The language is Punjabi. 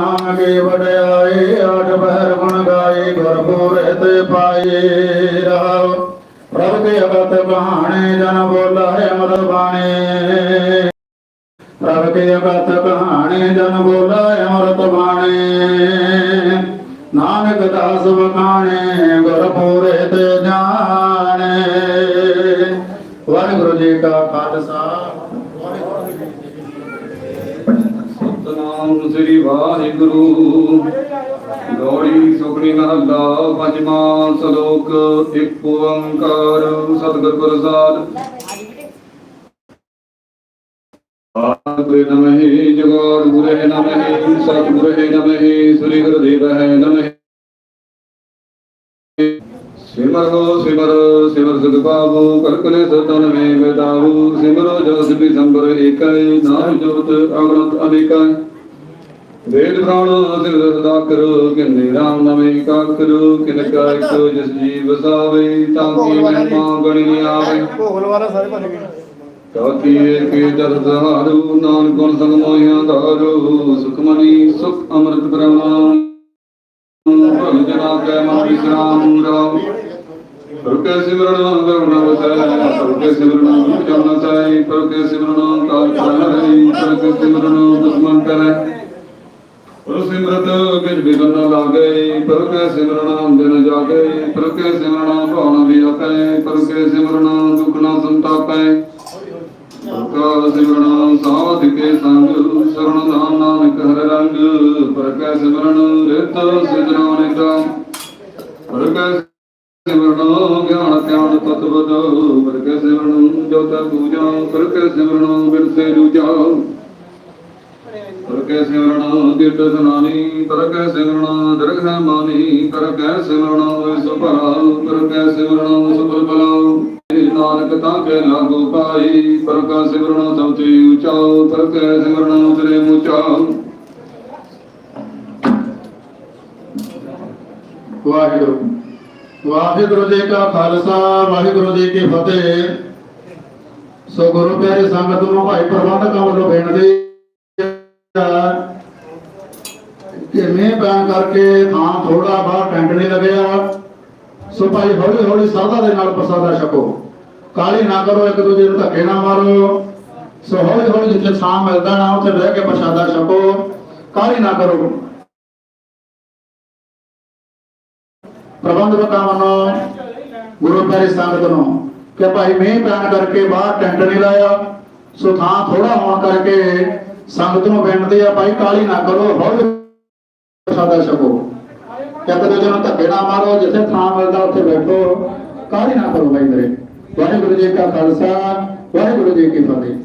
ਨਾਮ ਕੀ ਵਡਿਆਈ ਆਠ ਬਹਿਰ ਗੁਣ ਗਾਈ ਗੁਰਪੂਰੇ ਤੇ ਪਾਈ ਰਹਾਉ ਪ੍ਰਭ ਕੇ ਅਗਤ ਕਹਾਣੇ ਜਨ ਬੋਲਾ ਹੈ ਅਮਰ ਬਾਣੀ। ਪ੍ਰਭ ਕੇ ਅਗਤ ਕਹਾਣੇ ਜਨ ਬੋਲਾ ਹੈ ਅਮਰਤ ਬਾਣੀ। ਨਾਨਕ ਦਾਸ ਬਖਾਣੇ ਗੁਰਪੂਰੇ ਤੇ ਜਾਣੇ। ਵਾਹਿਗੁਰੂ ਜੀ ਕਾ ਖਾਲਸਾ। ਸਤਨਾਮ ਸ੍ਰੀ ਵਾਹਿਗੁਰੂ। ਗੌੜੀ ਸੁਖਣੀ ਮਹੱਲਾ, ਪੰਜਵਾਂ ਸ਼ਲੋਕ, ਇੱਕ ਓੰਕਾਰ, ਸਤਿਗੁਰ ਪ੍ਰਸਾਦ। ਆਤਮੇ ਨਮਹਿ ਜਗਾਰ ਗੁਰੇ ਨਮਹਿ ਸਤਿਗੁਰੇ ਨਮਹਿ, ਸ੍ਰੀ ਗੁਰਦੇਵ ਹੈ ਨਮਹਿ। ਸਿਮਰ ਸਿਮਰ ਸਿਮਰ ਸਦ ਪਾਵੋ ਕਲਕਲੇ ਸਤਨ ਮੇ ਬਦਾਵੋ ਸਿਮਰੋ ਜਸ ਵੀ ਸੰਬਰ ਏਕੈ ਨਾਮ ਜੋਤ ਅਗਨਤ ਅਨੇਕੈ। ਵੇਦ ਪ੍ਰਾਣ ਸਿਮਰ ਸਦਾ ਕਰੋ ਕਿੰਨੇ ਰਾਮ ਨਮੇ ਕਾ ਕਰੋ ਕਿਨ ਕਾ ਇੱਕ ਜਿਸ ਜੀ ਵਸਾਵੇ ਤਾਂ ਕੀ ਮਹਿਮਾ ਗਣੀ ਆਵੇ। ਭੋਗਲਵਾਰਾ ਸਾਰੇ ਭੱਜ ਗਏ ਤਾਕੀ ਏਕੇ ਦਰਦ ਹਾਰੂ ਨਾਨਕ ਗੁਣ ਸੰਗ ਮੋਹਿਆ ਧਾਰੂ ਸੁਖਮਨੀ ਸੁਖ ਅੰਮ੍ਰਿਤ ਬ੍ਰਹਮ। ਕੈ ਮਨ ਵਿਸਰਾਮ ਰਾਮ। ਪ੍ਰਕੇ ਸਿਮਰਨ ਕਰੁਣਾ ਵਸੈ ਪ੍ਰਕੇ ਸਿਮਰਨ ਜਨ ਸੈ ਪ੍ਰਕੇ ਸਿਮਰਨ ਕਾਲ ਚਲੈ ਪ੍ਰਕੇ ਸਿਮਰਨ ਦੁਸ਼ਮਨ ਕਰੈ। ਪਰ ਸਿਮਰਤ ਕਿਛ ਬਿਗਨ ਨ ਲਾਗੇ ਪ੍ਰਕੇ ਸਿਮਰਨ ਦਿਨ ਜਾਗੇ ਪ੍ਰਕੇ ਸਿਮਰਨ ਭਾਵਨ ਵਿਆਪੈ ਪ੍ਰਕੇ ਸਿਮਰਨ ਦੁਖ ਨ ਸੰਤਾਪੈ। ਪ੍ਰਕਾ ਸਿਮਰਨ ਸਾਧ ਕੇ ਸੰਗ ਸਰਣ ਨਾਮ ਨਾਨਕ ਹਰ ਰੰਗ ਪ੍ਰਕਾ ਸਿਮਰਨ, ਰਿਤ ਸਿਧਨਾ ਨਿਦਾ ਪ੍ਰਕਾ ਸਿਮਰਨ ਗਿਆਨ ਧਿਆਨ ਤਤਵਦ ਪ੍ਰਕਾ ਸਿਮਰਨ ਜੋਤਾ ਪੂਜਾ ਪ੍ਰਕਾ ਸਿਮਰਨ ਬਿਰਸੇ ਰੂਜਾ ਪ੍ਰਕਾ ਸਿਮਰਨ ਦੀਰਘ ਸੁਨਾਨੀ ਪ੍ਰਕਾ ਸਿਮਰਨ ਦਰਗਹ ਮਾਨੀ ਪ੍ਰਕਾ ਸਿਮਰਨ ਸੁਭਰਾ ਪ੍ਰਕਾ ਸਿਮਰਨ ਸੁਭਲ ਬਲਾਉ ਨਾਨਕ ਤਾਂ ਕੇ ਲਾਗੂ ਪਾਈ ਪ੍ਰਕਾ ਸਿਮਰਨ ਸਭ ਤੇ ਉੱਚਾ ਪ੍ਰਕਾ ਸਿਮਰਨ ਉਤਰੇ ਮੁਚਾ ਵਾਹਿਗੁਰੂ। ਵਾਹਿਗੁਰੂ ਜੀ ਕਾ ਖਾਲਸਾ, ਵਾਹਿਗੁਰੂ ਜੀ ਕੀ ਫਤਿਹ। ਸੋ ਗੁਰੂ ਪਿਆਰੇ ਸੰਗਤ ਨੂੰ ਭਾਈ ਪ੍ਰਬੰਧਕਾਂ ਵੱਲੋਂ ਬੇਨਤੀ ਕਿ ਮੀਂਹ ਪੈਣ ਕਰਕੇ ਥਾਂ ਥੋੜਾ ਬਾਹਰ ਟੈਂਟ ਨਹੀਂ ਲੱਗਿਆ। ਸੋ ਭਾਈ ਹੌਲੀ ਹੌਲੀ ਸਾਧਾ ਦੇ ਨਾਲ ਪ੍ਰਸਾਦਾ ਛਕੋ। ਕਾਲੀ ਨਾ ਕਰੋ, ਇੱਕ ਦੂਜੇ ਨੂੰ ਧੱਕੇ ਨਾ ਮਾਰੋ। ਸੋ ਹੌਲੀ ਹੌਲੀ ਜਿੱਥੇ ਥਾਂ ਮਿਲਦਾ ਨਾ, ਉੱਥੇ ਬਹਿ ਕੇ ਪ੍ਰਸਾਦਾ ਛਕੋ। ਕਾਲੀ ਨਾ ਕਰੋ। ਪ੍ਰਬੰਧਕਾਂ ਵੱਲੋਂ ਗੁਰੂ ਪਿਆਰੀ ਸੰਗਤ ਨੂੰ ਕਿ ਭਾਈ ਮੀਂਹ ਪੈਣ ਕਰਕੇ ਬਾਹਰ ਟੈਂਟ ਨਹੀਂ ਲਾਇਆ, ਸੋ ਥਾਂ ਥੋੜਾ ਹੋਣ ਕਰਕੇ ਸੰਗਤ ਨੂੰ ਬੇਨਤੀ ਆ, ਭਾਈ ਕਾਲੀ ਨਾ ਕਰੋ, ਹੌਲੀ ਪ੍ਰਸਾਦਾ ਛਕੋ। ਇੱਕ ਦੂਜੇ ਨੂੰ ਧੱਕੇ ਨਾ ਮਾਰੋ, ਜਿੱਥੇ ਥਾਂ ਮਿਲਦਾ ਉੱਥੇ ਬੈਠੋ। ਕਾਲੀ ਨਾ ਕਰੋ ਭਾਈ ਮੇਰੇ ਵਾਹਿਗੁਰੂ ਜੀ ਕਾ ਖਾਲਸਾ, ਵਾਹਿਗੁਰੂ ਜੀ ਕੀ ਫਤਿਹ।